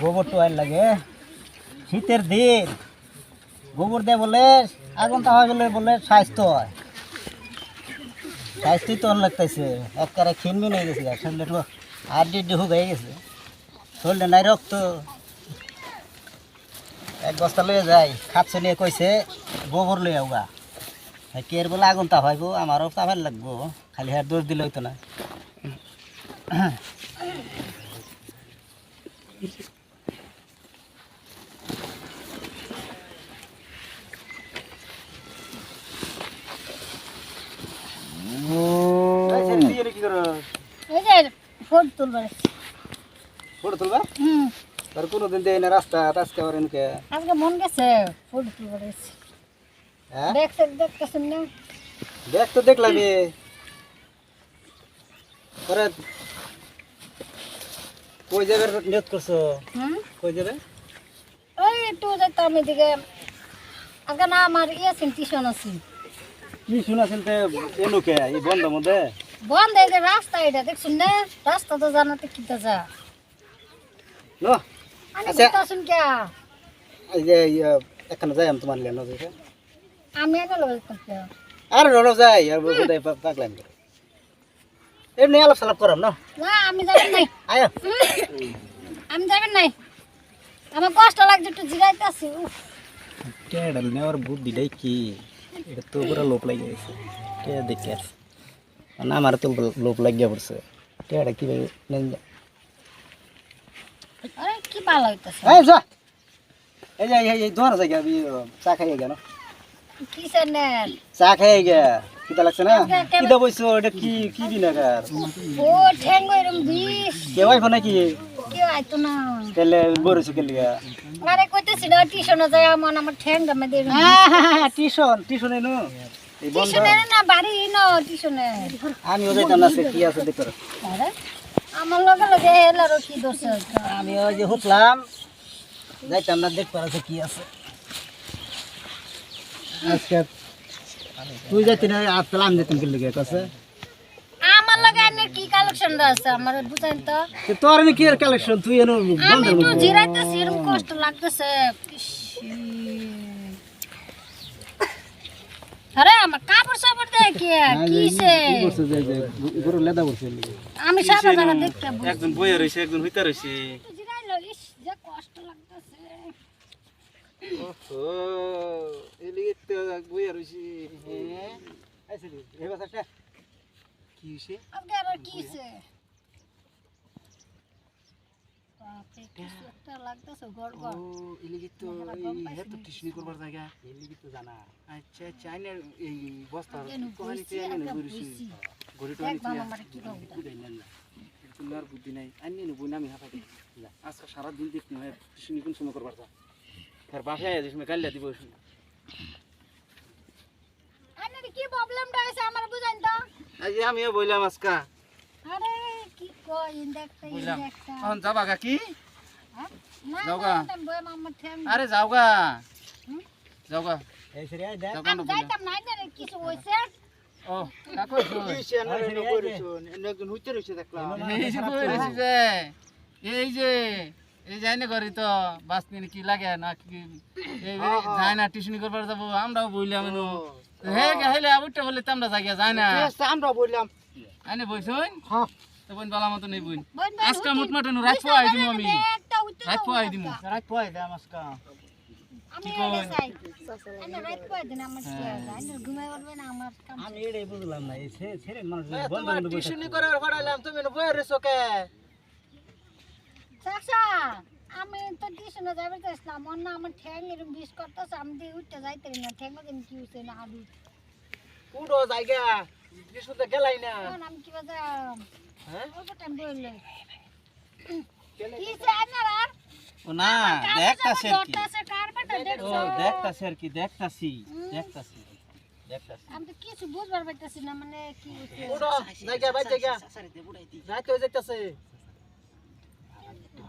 গোবর টোয়াল লাগে। শীতের দিন। গোবর দিয়ে বলে, আগুন তাহা গেলে বলে স্বাস্থ্য হয়। স্বাস্থ্যই তো লাগতেছে। একবারে খিনমিন হয়ে গেছে শরীরে হাড্ডি ডিহু হয়ে গেছে। শরীরে নাই রক্ত। এক বস্তা লয়ে যাই খাচ্ছে নিয়ে কইছে, গোবর লয়ে আউগা কের বলে আগুন তা তাপাইবো আমারও তাপাই লাগবো। খালি হার দোষ দিলে হইতো না কি করো এই যে ফোট তুলবার ফটো তুলবা? হুম। তার কোনোদিন দেয় না রাস্তা আজকে আবার এনকে? আজকে মন গেছে ফোট তুলবার হ্যাঁ? দেখছে দেখতেছেন না? দেখ তো দেখলাম পরে কই যাবে নিয়ত করছ? কই যাবে? ওই একটু যাইতাম এদিকে। আগে না আমার ইয়ে আছে টিউশন আছে। কি শুনাছেন তে এনুকে এই বন্ধ মধ্যে? বন্ধ এই যে রাস্তা এটা দেখছেন না? রাস্তা তো জানাতে কিতা যা। নো আমি আচ্ছা। বুঝতেছেন কে? এই যে ইয়ে, এখানে যাই আমি তোমার লেন দেখে। আমি আর যাই আর বোধহয় পাকলাম এমনি আলাপ সালাপ করাম না? না আমি যাবেন নাই। আয়। আমি যাবেন নাই। আমার কষ্ট লাগছে একটু জিরাইতেছি কেডাল নেওয়ার বুদ্ধিটাই কি? এটা তো পুরো লোপ লাগিয়ে গেছে। কে দেখে আছে? না আমার তো লোপ লাগিয়ে পড়ছে। কেডা কীভাবে নেন যা কি ভালো হইতেছে? এই যা। এই যে এই দোয়ার জায়গা চা খাইয়ে গেল। চা খাইয়ে গে কিতা লাগছে না? কেমন- কিতা বইছো এটা কি কি বিনাগার ও ঠেঙ্গো এরম বিষ। কেউ আইফো নাকি? কেউ আইতো না। আরে কইতেছি না টিউশনে যায় আমার আমার ঠ্যাং দামে দিয়ে টিউশন টিউশন এনো। এই টিউশনে না বাড়ি না টিউশনে। আমি ওদের জানা আছে কি আছে দেখো। আরে আমার লগে লগে এলার কি দোষ? আমি ওই যে হুটলাম যাইতাম না দেখতে আছে কি আছে। আজকে তুই যাইতি না আজ তাহলে আমি যেতাম কি লিগে কাছে। আমার লগে এনে কি কালেকশন আছে আমার বুঝেন তো তো তোর আমি কি আর কালেকশন তুই এনো আমি জিরাইতেছি এরকম কষ্ট লাগতেছে আরে আমার কাপড় সাপড় দেয় কি কিসে গরু লেদা আমি দেখতে একজন বইয়া রইছে একজন হইতা রইছে জিরাইলো ইস যে কষ্ট লাগতেছে ওহো এলিগে বইয়া রইছি হ্যাঁ আইছিলি এই বাসাটা কি হইছে আজকে আর কিসে? বাপরে, কিছু একটা লাগতেছে গড় ও গড়। তো মেলা এই গম হে তো নাকি? করবার জায়গা। এলিগে তো জানা। আচ্ছা আচ্ছা এই বস্তা তো বাবা আমারে কি। তোমার বুদ্ধি নাই। আইনে নো বই নামি হাফাই আজকে সারা দিন দেখ না টিউশনি কোন সময় করবার যা। তার বাসায় আছিস মে কাল্লা দিব আপনার কি প্রবলেমটা হয়েছে আমার বুঝাইন তো। আজ আমিও বইলাম আজকা। আরে কি কই দেখতে বুঝলাম। দেখতে যাবা গা কি? না যাও না গা। না, বই মামা ঠ্যাং আরে যাও গা। হুম? যাও গা। যাও গা আমি যাইতাম না জানি কিছু হইছে? ও কাকো এই যে বই রইছি যে এই যে এই যাই না করি তো বাস কি লাগে না কি এই যায় না টিউশনি করবার যাব আমরাও বইলাম এনো হে গে হেলে আবুটা বলে তো আমরা জায়গা যায় না। আমরা বললাম। আইনে বইছুন হ্যাঁ। তো বোন বালা মতো নেই বোন আজকে মোটমাটে নো রাত পোয়াই দিমু আমি। রাত পোয়াই দিমু রাত পয় দাম আজকা আমি কই? চাই আমি রাত কই দিন আমার আমি ঘুমাই পারবে না আমার কাম। আমি এটাই বুঝলাম না এই ছেড়ে মানুষ তোমার টিউশনি করে পড়াইলাম তুমি না বইয়ের রেসোকে চাচা! আমি তো টিউশনে যাবে চাইছিলাম অন্য আমার ঠ্যাং এরকম বিষ করতেছে আমি দিয়ে উঠতে যাইতে না। ঠ্যাং দিন কি হইছে না আলু পুরো জায়গা টিউশনতে গেলাই না। আমি কি বাজা হ্যাঁ? অল্প টাইম বললে কি চাই না আর? ও না দেখতাছে কি। ও দেখতাছে আর কি দেখতাছি দেখতাছি দেখতাছি। আমি তো কিছু বুঝবার পাইতেছি না মানে কি জায়গা রাত হয়ে যাইতাছে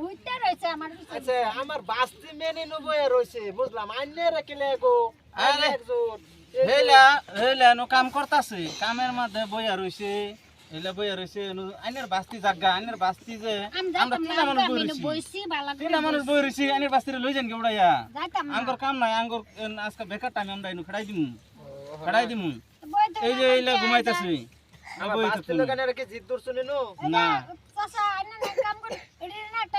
হুইতে আমার আচ্ছা আমার বাস্তি মেনে নবয়ে রইছে বুঝলাম। আইনে রেখে লেগো আরে। হেলা হেলা নো কাম করতাছে। কামের মধ্যে বইয়া রইছে হেলা বইয়া রইছে নু আইনের বাস্তি জাগা আইনের বাস্তি যে আমরা তিনা মানুষ বই রইছি। বইছি ভালো করে তিনা মানুষ বই রইছি আইনের বাস্তিরে লই যান কে উড়াইয়া। আঙ্গর কাম নাই আঙ্গর এন আজকে বেকার টাইম আমরা ইনু খেড়াই দিমু। খেড়াই দিমু। এই যে এইলা ঘুমাইতাছি। নো।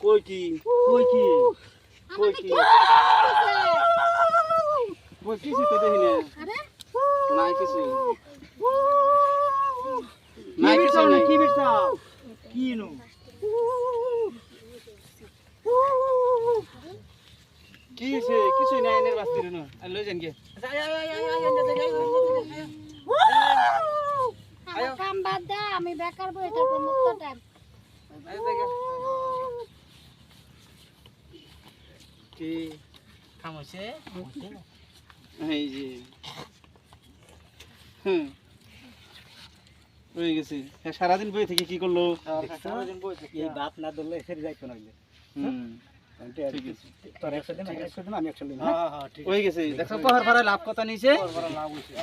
কই কি? কই কি? কই কি? কই কিছু তো দেখি না? নাই কিছু। নাই কিছু কি বিরছা কি নো? কি কিছু নাই এনের বাস্তি রে না আর লই যান গে কাম বাদ দে আমি বেকার বই থাকব মুক্ত টাইম কি কাম হইছে এই যে হুম হয়ে গেছে হ্যাঁ, সারাদিন বই থেকে কি করল এই বাপ না ধরলে ফের যাইতো না তোর একশো দিন একশো দিন আমি একশো দিন হ্যাঁ? হ্যাঁ ঠিক হয়ে গেছে দেখো পাহাড় ফাড়ায় লাভ কথা নিয়েছে। লাভ হইছে